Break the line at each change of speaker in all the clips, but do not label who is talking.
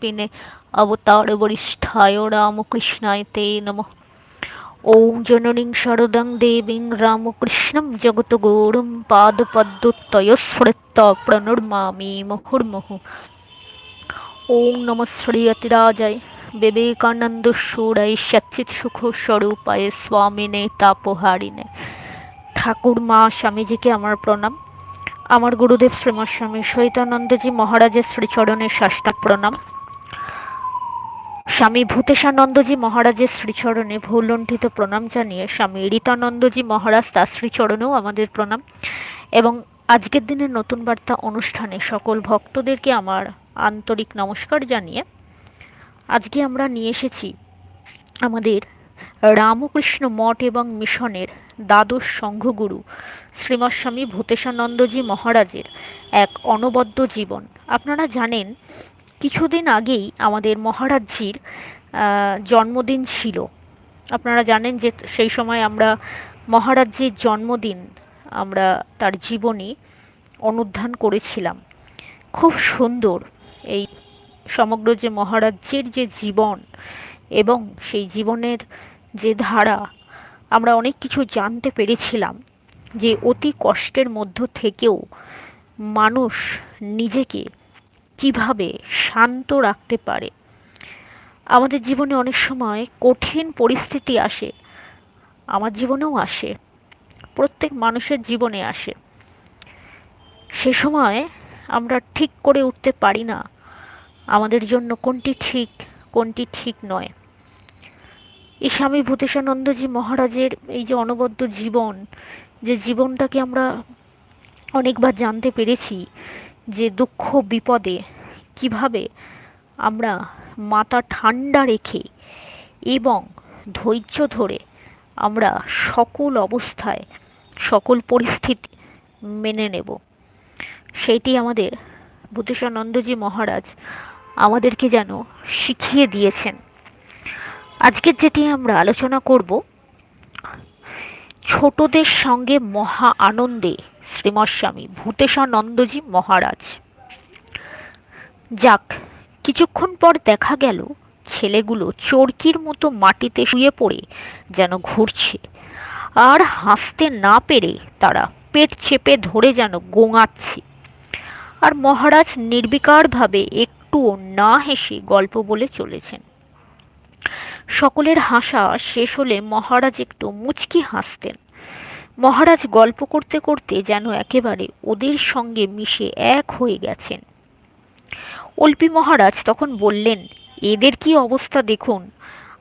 পিনে অবতার বরিষ্ঠায় রামকৃষ্ণায় তে নম। ওম জননীং শারদাং দেবীং রামকৃষ্ণম জগতগুরুম পাদপদ্মতয়স্ফৃত প্রণুর্মামি মুহুর্মুহু। ওম নম শ্রীয়তিরাজায় বিবেকানন্দ সুরায় সচ্চিত সুখ স্বরূপায় স্বামিনে তাপহারিণে। ঠাকুর মা স্বামীজিকে আমার প্রণাম। আমার গুরুদেব শ্রীমৎস্বামী সৈতানন্দজি মহারাজের শ্রীচরণের সাষ্টা প্রণাম। স্বামী ভূতেশানন্দজি মহারাজের শ্রীচরণে ভূলণ্ঠিত প্রণাম জানিয়ে স্বামী রীতানন্দজি মহারাজ তার শ্রীচরণেও আমাদের প্রণাম। এবং আজকের দিনের নতুন বার্তা অনুষ্ঠানে সকল ভক্তদেরকে আমার আন্তরিক নমস্কার জানিয়ে আজকে আমরা নিয়ে এসেছি আমাদের রামকৃষ্ণ মঠ এবং মিশনের দ্বাদশ সংঘগুরু শ্রীমৎস্বামী ভূতেশানন্দজি মহারাজের এক অনবদ্য জীবন। আপনারা জানেন কিছুদিন আগেই আমাদের মহারাজজির জন্মদিন ছিল। আপনারা জানেন যে সেই সময় আমরা মহারাজজির জন্মদিন আমরা তার জীবনী অনুধ্যান করেছিলাম। খুব সুন্দর এই সমগ্র যে মহারাজ্যের যে জীবন এবং সেই জীবনের যে ধারা, আমরা অনেক কিছু জানতে পেরেছিলাম যে অতি কষ্টের মধ্য থেকেও মানুষ নিজেকে কীভাবে শান্ত রাখতে পারে? আমাদের জীবনে অনেক সময় কঠিন পরিস্থিতি আসে, আমার জীবনেও আসে, প্রত্যেক মানুষের জীবনে আসে। সে সময় আমরা ঠিক করে উঠতে পারি না, আমাদের জন্য কোনটি ঠিক কোনটি ঠিক নয়। এই স্বামী ভূতেশানন্দজি মহারাজের এই যে অনবদ্য জীবন, যে জীবনটাকে আমরা অনেকবার জানতে পেরেছি যে দুঃখ বিপদে কীভাবে আমরা মাথা ঠান্ডা রেখে এবং ধৈর্য ধরে আমরা সকল অবস্থায়, সকল পরিস্থিতি মেনে নেব। সেইটি আমাদের ভূতেশানন্দজি মহারাজ আমাদেরকে যেন শিখিয়ে দিয়েছেন। আজকের যেটি আমরা আলোচনা করব, ছোটদের সঙ্গে মহা আনন্দে শ্রীমস্বামী ভূতেশানন্দজি মহারাজ। যাক, কিছুক্ষণ পর দেখা গেল ছেলেগুলো চরকির মতো মাটিতে শুয়ে পড়ে যেন ঘুরছে। আর হাসতে না পেরে তারা পেট চেপে ধরে যেন গোঙাচ্ছে। আর মহারাজ নির্বিকারভাবে একটুও না হেসে গল্প বলে চলেছেন। সকলের হাসা শেষ হলে মহারাজ একটু মুচকি হাসতেন। মহারাজ গল্প করতে করতে যেন একেবারে ওদের সঙ্গে মিশে এক হয়ে গেছেন। অল্পী মহারাজ তখন বললেন, এদের কি অবস্থা দেখুন?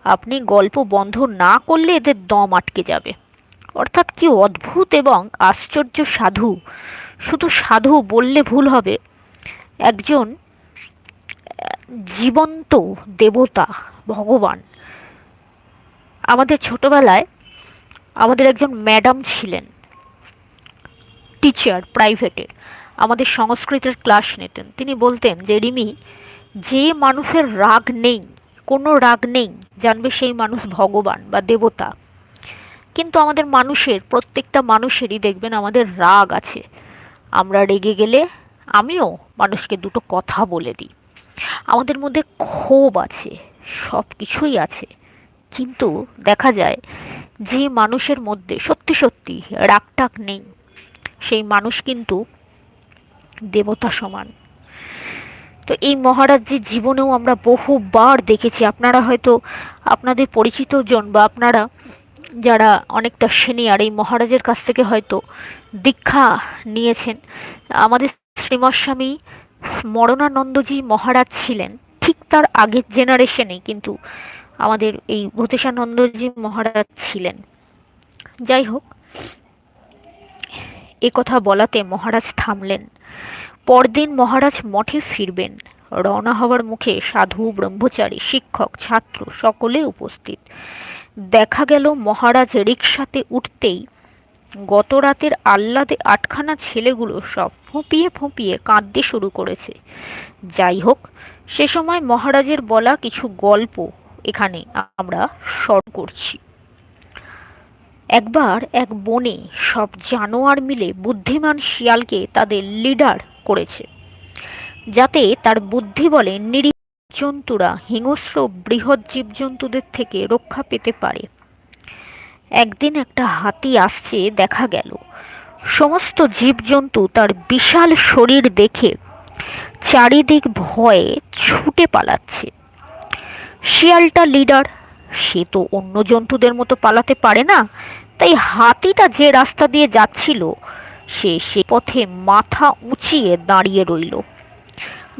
আপনি গল্প বন্ধ না করলে এদের দম আটকে যাবে। অর্থাৎ কি অদ্ভুত এবং আশ্চর্য সাধু। শুধু সাধু বললে ভুল হবে। একজন জীবন্ত দেবতা ভগবান। আমাদের ছোটবেলায় আমাদের একজন ম্যাডাম ছিলেন, টিচার প্রাইভেটের আমাদের সংস্কৃতের ক্লাস নিতেন। তিনি বলতেন যে, রিমি, যে মানুষের রাগ নেই, কোনো রাগ নেই, জানবে সেই মানুষ ভগবান বা দেবতা। কিন্তু আমাদের মানুষের, প্রত্যেকটা মানুষেরই দেখবেন আমাদের রাগ আছে। আমরা রেগে গেলে আমিও মানুষকে দুটো কথা বলে দিই। আমাদের মধ্যে ক্ষোভ আছে সব কিছুই আছে। কিন্তু দেখা যায় যে মানুষের মধ্যে, সত্যি সত্যি রাগটাক নেই, সেই মানুষ কিন্তু দেবতা সমান। তো এই মহারাজজির জীবনেও আমরা বহুবার দেখেছি, আপনারা হয়তো আপনাদের পরিচিত জন বা আপনারা যারা অনেকটা সিনিয়র, এই মহারাজের কাছ থেকে হয়তো দীক্ষা নিয়েছেন। আমাদের শ্রীমস্বামী স্মরণানন্দজি মহারাজ ছিলেন, ঠিক তার আগের জেনারেশনে কিন্তু আমাদের এই ভূতেশানন্দজি মহারাজ ছিলেন। যাই হোক এ কথা বলাতে মহারাজ থামলেন। পরদিন মহারাজ মঠে ফিরবেন। রওনা হওয়ার মুখে সাধু, ব্রহ্মচারী, শিক্ষক, ছাত্র সকলে উপস্থিত। দেখা গেল মহারাজ রিক্সাতে উঠতেই গত রাতের আহ্লাদে আটখানা ছেলেগুলো সব ফুঁপিয়ে ফুঁপিয়ে কাঁদতে শুরু করেছে। যাই হোক সে সময় মহারাজের বলা কিছু গল্প এখানে আমরা স্মরণ করছি। একবার এক বনে সব জানোয়ার মিলে বুদ্ধিমান শিয়ালকে তাদের লিডার করেছে, যাতে তার বুদ্ধি বলে নিরী জন্তুরা হিংস্র বৃহৎ জীবজন্তুদের থেকে রক্ষা পেতে পারে। একদিন একটা হাতি আসছে, দেখা গেল। সমস্ত জীবজন্তু তার বিশাল শরীর দেখে চারিদিক ভয়ে ছুটে পালাচ্ছে। শিয়ালটা লিডার। সে তো অন্য জন্তুদের মতো পালাতে পারে না। তাই হাতিটা যে রাস্তা দিয়ে যাচ্ছিল, সে সে পথে মাথা উঁচিয়ে দাঁড়িয়ে রইল।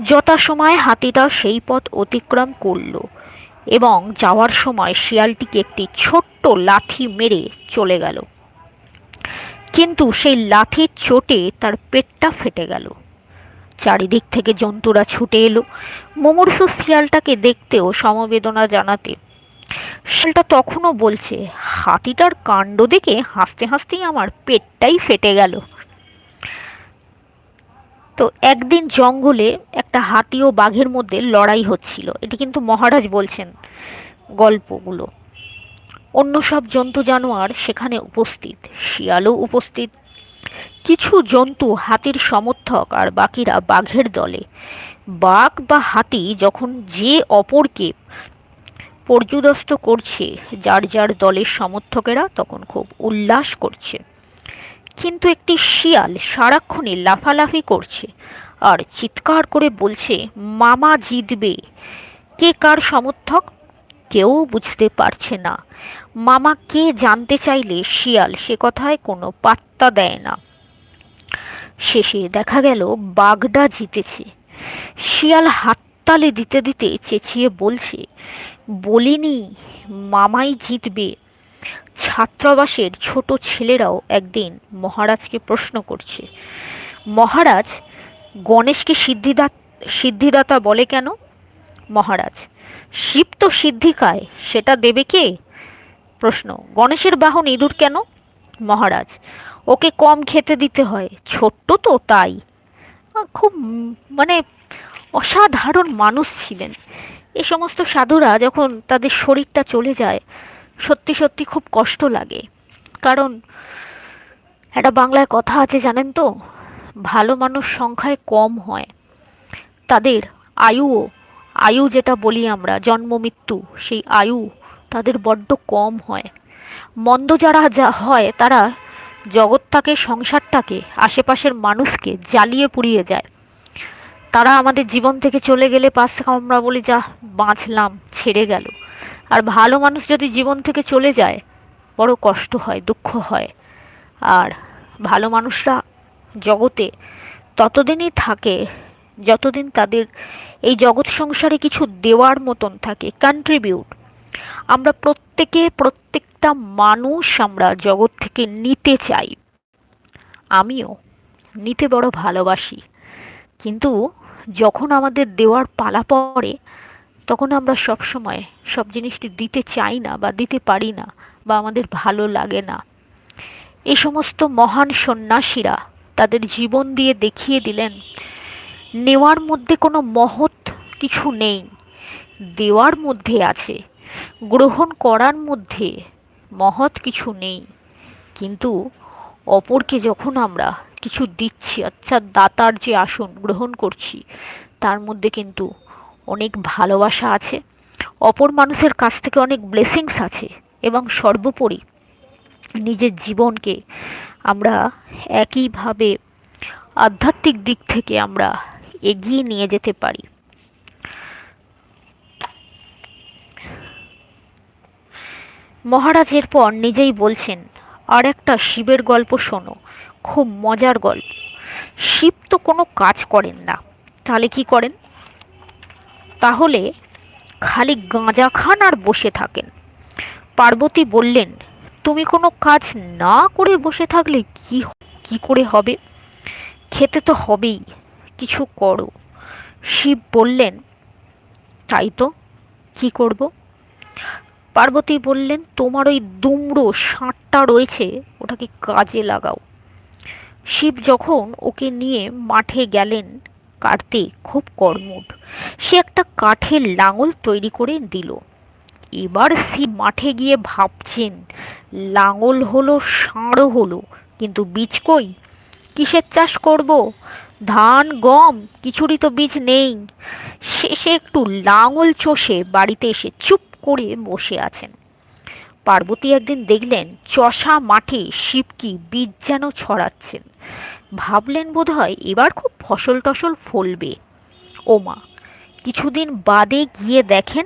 যথাসময়ে হাতিটা সেই পথ অতিক্রম করল এবং যাওয়ার সময় শিয়ালটিকে একটি ছোট্ট লাথি মেরে চলে গেল। কিন্তু সেই লাথির চোটে তার পেটটা ফেটে গেল। চারিদিক থেকে জন্তুরা ছুটে এলো। মুমূর্ষু শিয়ালটাকে দেখতেও সমবেদনা জানাতে। শিয়ালটা তখনও বলছে, হাতিটার কাণ্ড দেখে হাসতে হাসতেই আমার পেটটাই ফেটে গেল। তো একদিন জঙ্গলে একটা হাতি ও বাঘের মধ্যে লড়াই হচ্ছিল। এটি কিন্তু মহারাজ বলছেন গল্পগুলো। অন্য সব জন্তু জানোয়ার সেখানে উপস্থিত, শিয়ালও উপস্থিত। কিছু জন্তু হাতির সমর্থক আর বাকিরা বাঘের দলে। বাঘ বা হাতি যখন যে অপরকে পর্যুদস্ত করছে, যার যার দলের সমর্থকেরা তখন খুব উল্লাস করছে। কিন্তু একটি শিয়াল সারাক্ষণে লাফালাফি করছে আর চিৎকার করে বলছে, মামা জিতবে। কে কার সমর্থক? কেউ বুঝতে পারছে না। মামা কে জানতে চাইলে শিয়াল সে কথায় কোনো পাত্তা দেয় না। শেষে দেখা গেল বাঘটা জিতেছে। শিয়াল হাততালি দিতে দিতে চেঁচিয়ে বলছে, বলিনি, মামাই জিতবে। ছাত্রাবাসের ছোট ছেলেরাও একদিন মহারাজকে প্রশ্ন করছে, মহারাজ, গণেশকে সিদ্ধিদা, সিদ্ধিদাতা বলে কেন? মহারাজ, শিব তো সিদ্ধিকায়, সেটা দেবে কে? প্রশ্ন, গণেশের বাহন ইঁদুর কেন? মহারাজ, ওকে কম খেতে দিতে হয়, ছোট্ট তো তাই। খুব মানে অসাধারণ মানুষ ছিলেন। এ সমস্ত সাধুরা যখন তাদের শরীরটা চলে যায়, সত্যি সত্যি খুব কষ্ট লাগে। কারণ, একটা বাংলায় কথা আছে জানেন তো, ভালো মানুষ সংখ্যায় কম হয়। তাদের আয়ুও, আয়ু যেটা বলি আমরা, জন্ম, মৃত্যু, সেই আয়ু তাদের বড্ড কম হয়। মন্দ যারা যা হয়, তারা জগৎটাকে সংসারটাকে আশেপাশের মানুষকে জ্বালিয়ে পুড়িয়ে যায়। তারা আমাদের জীবন থেকে চলে গেলে পাশ থেকে আমরা বলি, যা, বাঁচলাম, ছেড়ে গেল। আর ভালো মানুষ যদি জীবন থেকে চলে যায়, বড় কষ্ট হয়, দুঃখ হয়। আর ভালো মানুষরা জগতে ততদিনই থাকে, যতদিন তাদের এই জগৎ সংসারে কিছু দেওয়ার মতন থাকে কন্ট্রিবিউট আমরা প্রত্যেকে, প্রত্যেকটা মানুষ আমরা জগৎ থেকে নিতে চাই। আমিও নিতে বড় ভালোবাসি। কিন্তু যখন আমাদের দেওয়ার পালা পড়ে, তখন আমরা সব সময় সব জিনিসটি দিতে চাই না বা দিতে পারি না বা আমাদের ভালো লাগে না। এই সমস্ত মহান সন্ন্যাসীরা তাদের জীবন দিয়ে দেখিয়ে দিলেন, নেওয়ার মধ্যে কোনো মহৎ কিছু নেই। দেওয়ার মধ্যে আছে গ্রহণ করার মধ্যে মহৎ কিছু নেই। কিন্তু অপরকে যখন আমরা কিছু দিচ্ছি, অর্থাৎ দাতার যে আসন গ্রহণ করছি, তার মধ্যে কিন্তু অনেক ভালোবাসা আছে। অপর মানুষের কাছ থেকে অনেক ব্লেসিংস আছে এবং সর্বোপরি নিজের জীবনকে আমরা একইভাবে আধ্যাত্মিক দিক থেকে আমরা এগিয়ে নিয়ে যেতে পারি। মহারাজ এরপর নিজেই বলছেন আর একটা শিবের গল্প শোনো, খুব মজার গল্প। শিব তো কোনো কাজ করেন না, তাহলে কি করেন? তাহলে খালি গাঁজা খান আর বসে থাকেন। পার্বতী বললেন, তুমি কোনো কাজ না করে বসে থাকলে কি কি করে হবে? খেতে তো হবেই, কিছু করো। শিব বললেন, তাই তো, কি করব? পার্বতী বললেন, তোমার ওই দুমড়ো ষাঁটটা রয়েছে, ওটাকে কাজে লাগাও। শিব যখন ওকে নিয়ে মাঠে গেলেন কাটতে খুব কর্মঠ। সে একটা কাঠের লাঙল তৈরি করে দিল। এবার শিব মাঠে গিয়ে ভাবছেন, লাঙল হলো ষাঁড়ও হলো, কিন্তু বীজ কই? কিসের চাষ করব? ধান, গম, কিছুরই তো বীজ নেই। শেষে একটু লাঙল চষে বাড়িতে এসে চুপ করে বসে আছেন। পার্বতী একদিন দেখলেন চষা মাঠে শিবকি বীজ যেন ছড়াচ্ছেন। ভাবলেন বোধহয় এবার খুব ফসল টসল ফলবে। ওমা, কিছুদিন বাদে গিয়ে দেখেন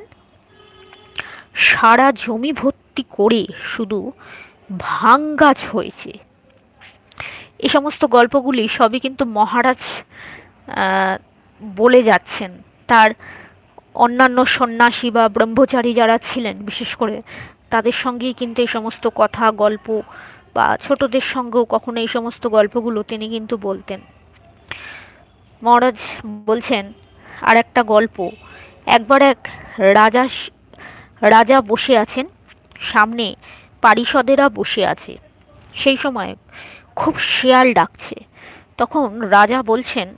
সারা জমি ভর্তি করে শুধু ভাং গাছ হয়েছে। এ সমস্ত গল্পগুলি সবই কিন্তু মহারাজ বলে যাচ্ছেন। তার অন্যান্য সন্ন্যাসী বা ব্রহ্মচারী যারা ছিলেন, বিশেষ করে তাদের সঙ্গেই কিন্তু এই সমস্ত কথা, গল্প বা ছোটদের সঙ্গেও কখনো এই সমস্ত গল্পগুলো তিনি কিন্তু বলতেন। মহারাজ বলছেন, আর একটা গল্প। একবার এক রাজা রাজা বসে আছেন, সামনে পারিষদেরা বসে আছে। সেই সময় খুব শেয়াল ডাকছে। তখন রাজা বলছেন,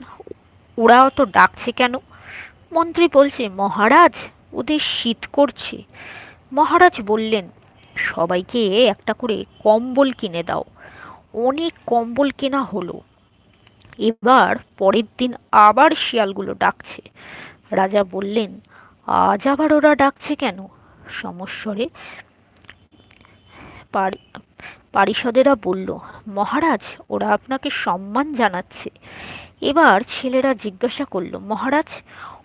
ওরা অত ডাকছে কেন? মন্ত্রী বলছে, মহারাজ, ওদের শীত করছে। মহারাজ বললেন, সবাইকে একটা করে কম্বল কিনে দাও। অনেক কম্বল কেনা হলো। এবার পরের দিন আবার শিয়ালগুলো ডাকছে। রাজা বললেন, আজ আবার ওরা ডাকছে কেন? সমস্বরে পারিষদেরা বলল, মহারাজ, ওরা আপনাকে সম্মান জানাচ্ছে। এবার ছেলেরা জিজ্ঞাসা করল, মহারাজ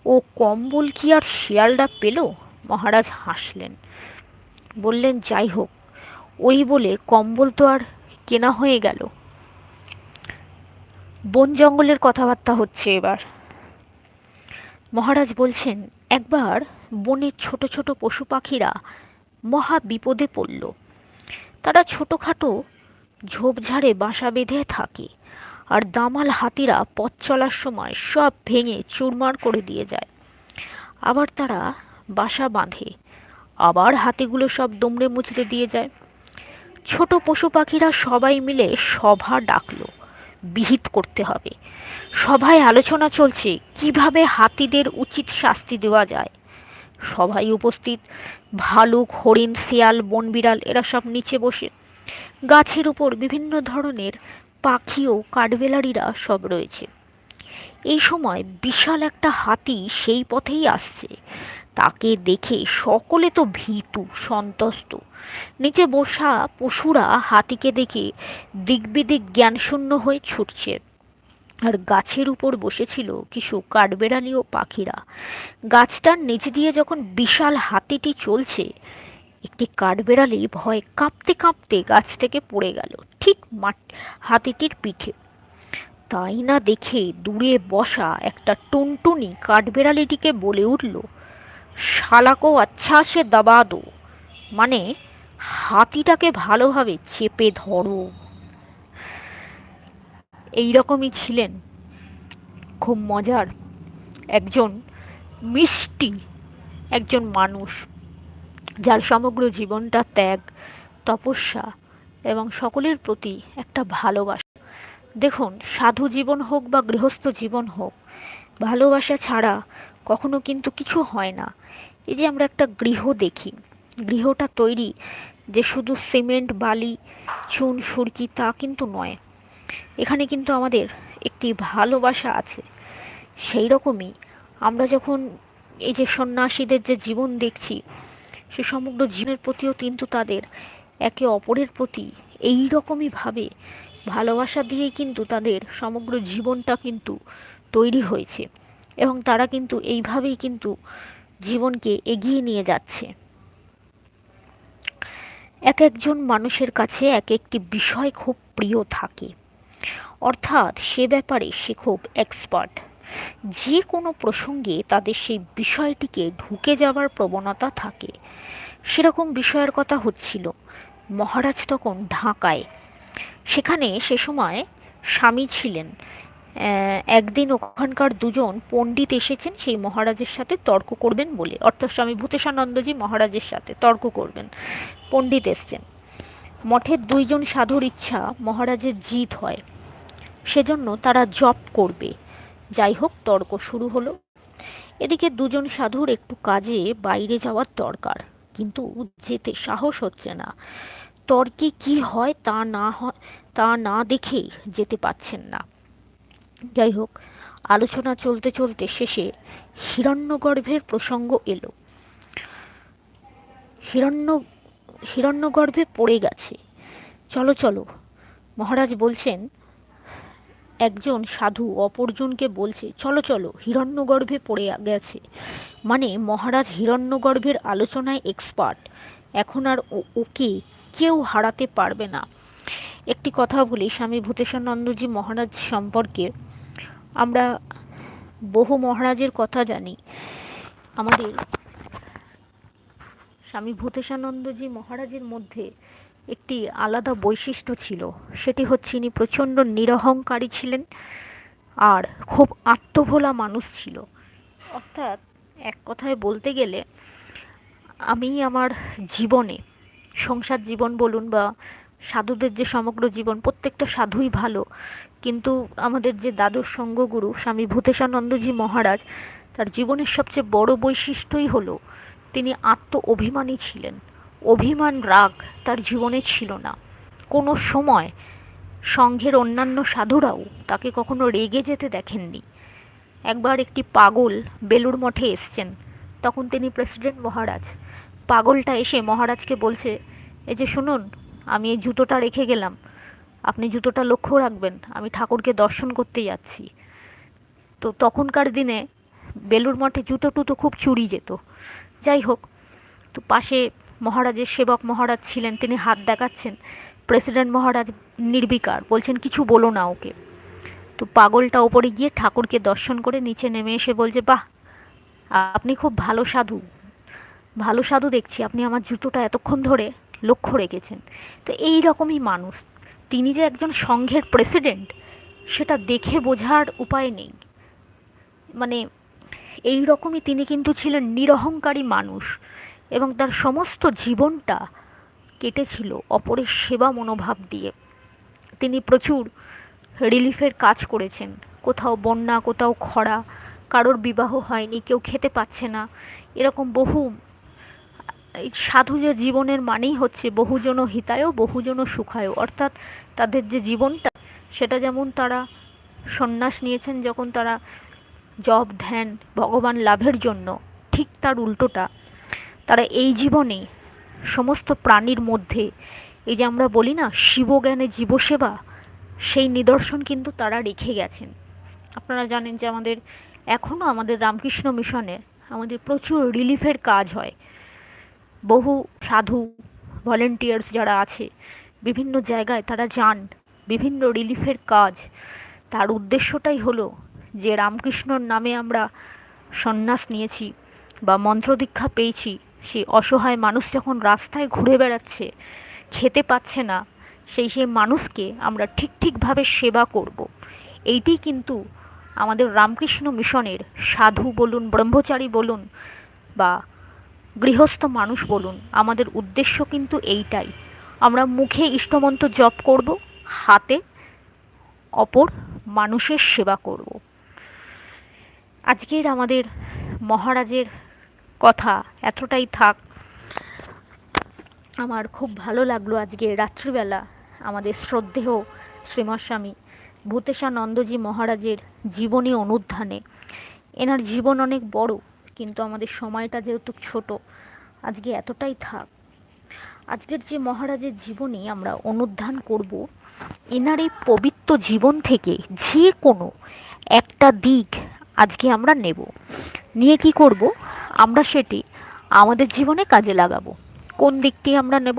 ও কম্বল কি আর শিয়ালটা পেল? মহারাজ হাসলেন। বললেন, যাই হোক, ওই বলে কম্বল তো আর কেনা হয়ে গেল। বন জঙ্গলের কথাবার্তা হচ্ছে এবার। মহারাজ বলছেন, একবার বনের ছোট ছোট পশু পাখিরা মহা বিপদে পড়ল। তারা ছোটোখাটো ঝোপঝাড়ে বাসা বেঁধে থাকে। আর দামাল হাতিরা পথ চলার সময় সব ভেঙে চুরমার করে দিয়ে যায়। আবার তারা বাসা বাঁধে, আবার হাতিগুলো সব দমড়ে মুচড়ে দিয়ে যায়। ছোট পশু পাখিরা সবাই মিলে সভা ডাকলো, বিহিত করতে হবে। সভায় আলোচনা চলছে, কীভাবে হাতিদের উচিত শাস্তি দেওয়া যায়। সভায় উপস্থিত ভালুক, হরিণ, শিয়াল, বনবিড়াল, এরা সব নিচে বসে। গাছের উপর বিভিন্ন ধরনের পাখি ও কাঠবেলারিরা সব রয়েছে। এই সময় বিশাল একটা হাতি সেই পথেই আসছে। তাকে দেখে সকলে তো ভীতু সন্তস্ত নিচে বসা পশুরা হাতিকে দেখে দিকবিদিক জ্ঞানশূন্য হয়ে ছুটছে। আর গাছের উপর বসেছিল কিছু কাঠবেড়ালি ও পাখিরা। গাছটার নিচে দিয়ে যখন বিশাল হাতিটি চলছে একটি কাঠবেড়ালি ভয় কাঁপতে কাঁপতে গাছ থেকে পড়ে গেল, ঠিক মাঠ, হাতিটির পিঠে। তাই না দেখে দূরে বসা একটা টুনটুনি কাঠবেড়ালিটিকে বলে উঠল, শালাকো আচ্ছা সে দাবা দো মানে হাতিটাকে ভালোভাবে চেপে ধরো। এই রকমই ছিলেন। খুব মজার। একজন মিষ্টি একজন মানুষ। যার সমগ্র জীবনটা ত্যাগ, তপস্যা এবং সকলের প্রতি একটা ভালোবাসা। দেখুন, সাধু জীবন হোক বা গৃহস্থ জীবন হোক, ভালোবাসা ছাড়া কখনো কিন্তু কিছু হয় না। এই যে আমরা একটা গৃহ দেখি, গৃহটা তৈরি যে শুধু সিমেন্ট, বালি, চুন, সুরকি তা কিন্তু নয়। এখানে কিন্তু আমাদের একটি ভালোবাসা আছে। সেই রকমই আমরা যখন এই যে সন্ন্যাসীদের যে জীবন দেখছি সে সমগ্র জীবনের প্রতিও কিন্তু তাদের একে অপরের প্রতি এই রকমই ভাবে ভালোবাসা দিয়েই কিন্তু তাদের সমগ্র জীবনটা কিন্তু তৈরি হয়েছে এবং তারা কিন্তু এইভাবেই কিন্তু জীবনকে এগিয়ে নিয়ে যাচ্ছে। এক একজন মানুষের কাছে এক একটি বিষয় খুব প্রিয় থাকে। অর্থাৎ সে ব্যাপারে সে খুব এক্সপার্ট যে কোনো প্রসঙ্গে তাদের সেই বিষয়টিকে ঢুকে যাবার প্রবণতা থাকে। সেরকম বিষয়ের কথা হচ্ছিল। মহারাজ তখন ঢাকায়। সেখানে সে সময় স্বামী ছিলেন। একদিন ওখানকার দুজন পণ্ডিত এসেছেন, সেই মহারাজের সাথে তর্ক করবেন বলে। অর্থাৎ স্বামী ভূতেশানন্দজি মহারাজের সাথে তর্ক করবেন। পণ্ডিত এসছেন। মঠের দুইজন সাধুর ইচ্ছা, মহারাজের জিত হয়। সেজন্য তারা জপ করবে। যাই হোক, তর্ক শুরু হলো। এদিকে দুজন সাধুর একটু কাজে বাইরে যাওয়ার দরকার। কিন্তু যেতে সাহস হচ্ছে না। তর্কে কি হয় তা না হয়, তা না দেখেই যেতে পারছেন না। যাই হোক, আলোচনা চলতে চলতে শেষে হিরণ্যগর্ভের প্রসঙ্গ এলো। হিরণ্য, হিরণ্যগর্ভে পড়ে গেছে। চলো চলো, মহারাজ বলছেন একজন সাধু অপরজনকে বলছে, চলো চলো, হিরণ্যগর্ভে পড়ে গেছে। মানে মহারাজ হিরণ্যগর্ভের আলোচনায় এক্সপার্ট এখন আর ওকে কেউ হারাতে পারবে না। একটি কথা বলি, স্বামী ভূতেশানন্দজি মহারাজ সম্পর্কে। আমরা বহু মহারাজের কথা জানি। আমাদের স্বামী ভূতেশানন্দজি মহারাজের মধ্যে একটি আলাদা বৈশিষ্ট্য ছিল। সেটি হচ্ছে ইনি প্রচণ্ড নিরহংকারী ছিলেন আর খুব আত্মভোলা মানুষ ছিল। অর্থাৎ এক কথায় বলতে গেলে, আমি আমার জীবনে, সংসার জীবন বলুন বা সাধুদের যে সমগ্র জীবন, প্রত্যেকটা সাধুই ভালো। কিন্তু আমাদের যে দ্বাদশ সঙ্গগুরু স্বামী ভূতেশানন্দজি মহারাজ, তার জীবনের সবচেয়ে বড় বৈশিষ্ট্যই হলো, তিনি আত্ম অভিমানী ছিলেন। অভিমান, রাগ তার জীবনে ছিল না। কোনো সময় সংঘের অন্যান্য সাধুরাও তাকে কখনো রেগে যেতে দেখেননি। একবার একটি পাগল বেলুর মঠে এসছেন, তখন তিনি প্রেসিডেন্ট মহারাজ। পাগলটা এসে মহারাজকে বলছে, এই যে শুনুন, আমি এই জুতোটা রেখে গেলাম। আপনি জুতোটা লক্ষ্য রাখবেন, আমি ঠাকুরকে দর্শন করতে যাচ্ছি। তো তখনকার দিনে বেলুর মঠে জুতো টুতো খুব চুরি যেত। যাই হোক, তো পাশে মহারাজের সেবক মহারাজ ছিলেন, তিনি হাত দেখাচ্ছেন। প্রেসিডেন্ট মহারাজ নির্বিকার, বলছেন, কিছু বলো না ওকে। তো পাগলটা ওপরে গিয়ে ঠাকুরকে দর্শন করে নিচে নেমে এসে বলছে, বাহ, আপনি খুব ভালো সাধু। ভালো সাধু দেখছি, আপনি আমার জুতোটা এতক্ষণ ধরে লক্ষ্য রেখেছেন। তো এই রকমই মানুষ। তিনি যে একজন সংঘের প্রেসিডেন্ট, সেটা দেখে বোঝার উপায় নেই। মানে এই রকমই তিনি কিন্তু ছিলেন নিরহংকারী মানুষ। এবং তার সমস্ত জীবনটা কেটেছিল অপরের সেবা মনোভাব দিয়ে। তিনি প্রচুর রিলিফের কাজ করেছেন। কোথাও বন্যা, কোথাও খরা, কারোর বিবাহ হয়নি, কেউ খেতে পাচ্ছে না। এরকম বহু সাধু যে জীবনের মানেই হচ্ছে বহুজন হিতায় বহুজন সুখায়। অর্থাৎ তাদের যে জীবনটা, সেটা যেমন তারা সন্ন্যাস নিয়েছেন, যখন তারা জব, ধ্যান, ভগবান লাভের জন্য, ঠিক তার উল্টোটা। তারা এই জীবনে সমস্ত প্রাণীর মধ্যে, এই যে আমরা বলি না শিবজ্ঞানে জীবসেবা, সেই নিদর্শন কিন্তু তারা রেখে গেছেন। আপনারা জানেন যে আমাদের এখনও আমাদের রামকৃষ্ণ মিশনে আমাদের প্রচুর রিলিফের কাজ হয়। বহু সাধু ভলেন্টিয়ার্স যারা আছে, বিভিন্ন জায়গায় তারা যান, বিভিন্ন রিলিফের কাজ। তার উদ্দেশ্যটাই হলো যে রামকৃষ্ণর নামে আমরা সন্ন্যাস নিয়েছি বা মন্ত্রদীক্ষা পেয়েছি। সেই অসহায় মানুষ যখন রাস্তায় ঘুরে বেড়াচ্ছে, খেতে পাচ্ছে না, সেই সেই মানুষকে আমরা ঠিক ঠিকভাবে সেবা করব। এইটি কিন্তু আমাদের রামকৃষ্ণ মিশনের সাধু বলুন, ব্রহ্মচারী বলুন বা গৃহস্থ মানুষ বলুন, আমাদের উদ্দেশ্য কিন্তু এইটাই আমরা মুখে ইষ্টমন্ত জপ করব, হাতে অপর মানুষের সেবা করব আজকের আমাদের মহারাজের কথা, এতটাই থাক। আমার খুব ভালো লাগল আজকে রাত্রিবেলা আমাদের শ্রদ্ধেয় শ্রীমস্বামী ভূতেশানন্দজি মহারাজের জীবনী অনুধ্যানে। এনার জীবন অনেক বড়, কিন্তু আমাদের সময়টা যেহেতু ছোট, আজকে এতটাই থাক। আজকের যে মহারাজের জীবনী আমরা অনুধ্যান করব, এনার এই পবিত্র জীবন থেকে যে কোনো একটা দিক আজকে আমরা নেব। নিয়ে কি করব? আমরা সেটি আমাদের জীবনে কাজে লাগাবো। কোন দিকটি আমরা নেব?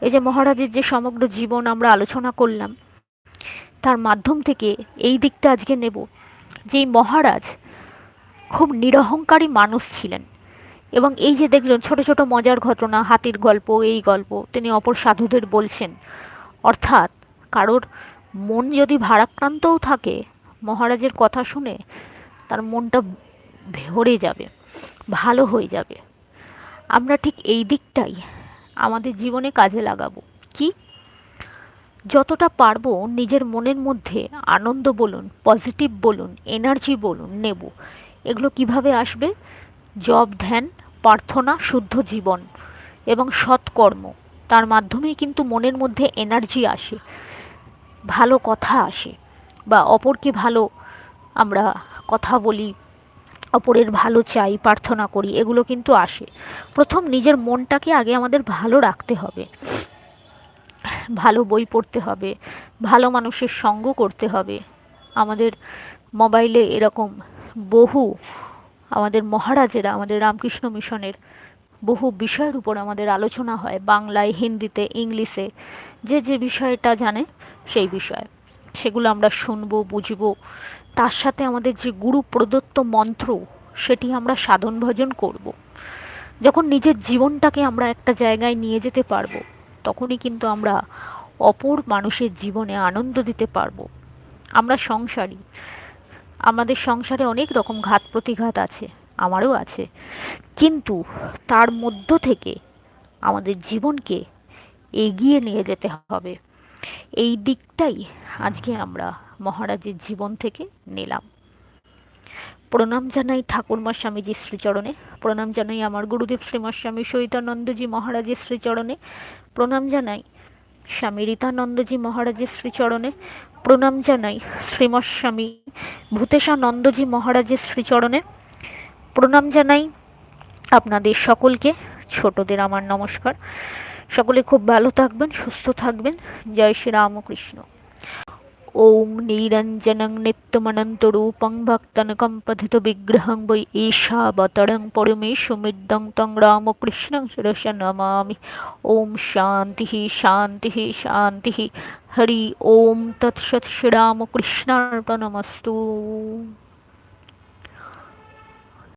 এই যে মহারাজের যে সমগ্র জীবন আমরা আলোচনা করলাম, তার মাধ্যম থেকে এই দিকটা আজকে নেব যে মহারাজ খুব নিরহংকারী মানুষ ছিলেন এবং এই যে দেখলেন ছোট ছোট মজার ঘটনা, হাতির গল্প, এই গল্প, তিনি অপর সাধুদের বলছেন। অর্থাৎ কারোর মন যদি ভারাক্রান্তও থাকে মহারাজের কথা শুনে, তার মনটা ভরে যাবে। ভালো হয়ে যাবে। আমরা ঠিক এই দিকটাই আমাদের জীবনে কাজে লাগাবো। কি? যতটা পারব নিজের মনের মধ্যে আনন্দ বলুন পজিটিভ বলুন এনার্জি বলুন নেব। এগুলো কীভাবে আসবে? জব, ধ্যান, প্রার্থনা, শুদ্ধ জীবন এবং সৎকর্ম। তার মাধ্যমেই কিন্তু মনের মধ্যে এনার্জি আসে, ভালো কথা আসে বা অপরকে ভালো আমরা কথা বলি অপরের ভালো চাই, প্রার্থনা করি, এগুলো কিন্তু আসে। প্রথম নিজের মনটাকে আগে আমাদের ভালো রাখতে হবে। ভালো বই পড়তে হবে, ভালো মানুষের সঙ্গ করতে হবে। আমাদের মোবাইলে এরকম বহু আমাদের মহারাজেরা, আমাদের রামকৃষ্ণ মিশনের বহু বিষয়ের উপর আমাদের আলোচনা হয়, বাংলায়, হিন্দিতে, ইংলিশে। যে যে বিষয়টা জানে সেই বিষয়। সেগুলো আমরা শুনব, বুঝব তার সাথে আমাদের যে গুরু প্রদত্ত মন্ত্র, সেটি আমরা সাধন ভজন করব। যখন নিজের জীবনটাকে আমরা একটা জায়গায় নিয়ে যেতে পারব, তখনই কিন্তু আমরা অপর মানুষের জীবনে আনন্দ দিতে পারব। আমরা সংসারী। আমাদের সংসারে অনেক রকম ঘাত প্রতিঘাত আছে, আমারও আছে। কিন্তু তার মধ্য থেকে আমাদের জীবনকে এগিয়ে নিয়ে যেতে হবে। এই দিকটাই আজকে আমরা মহারাজের জীবন থেকে নিলাম। প্রণাম জানাই ঠাকুরমা স্বামীজির শ্রীচরণে, প্রণাম জানাই আমার গুরুদেব শ্রীমা স্বামী সৈতানন্দজি মহারাজের শ্রীচরণে, প্রণাম জানাই স্বামী রীতানন্দজি মহারাজের শ্রীচরণে, প্রণাম জানাই শ্রীমস্বামী ভূতেশানন্দজি মহারাজের শ্রীচরণে, প্রণাম জানাই আপনাদের সকলকে, ছোটদের আমার নমস্কার। সকলে খুব ভালো থাকবেন, সুস্থ থাকবেন। জয় শ্রী রামকৃষ্ণ। ওং নিরঞ্জনং নিত্যমনন্তরূপং ভক্তনকম্পথিতবিগ্রহং বৈ ঈশাবতরং পরমেশুমিদ্যং তং রামকৃষ্ণং শিরস নমামি। ওম শান্তি শান্তি শান্তি। হরি ওম। তৎসৎ শ্রীরামকৃষ্ণার্পণমস্তু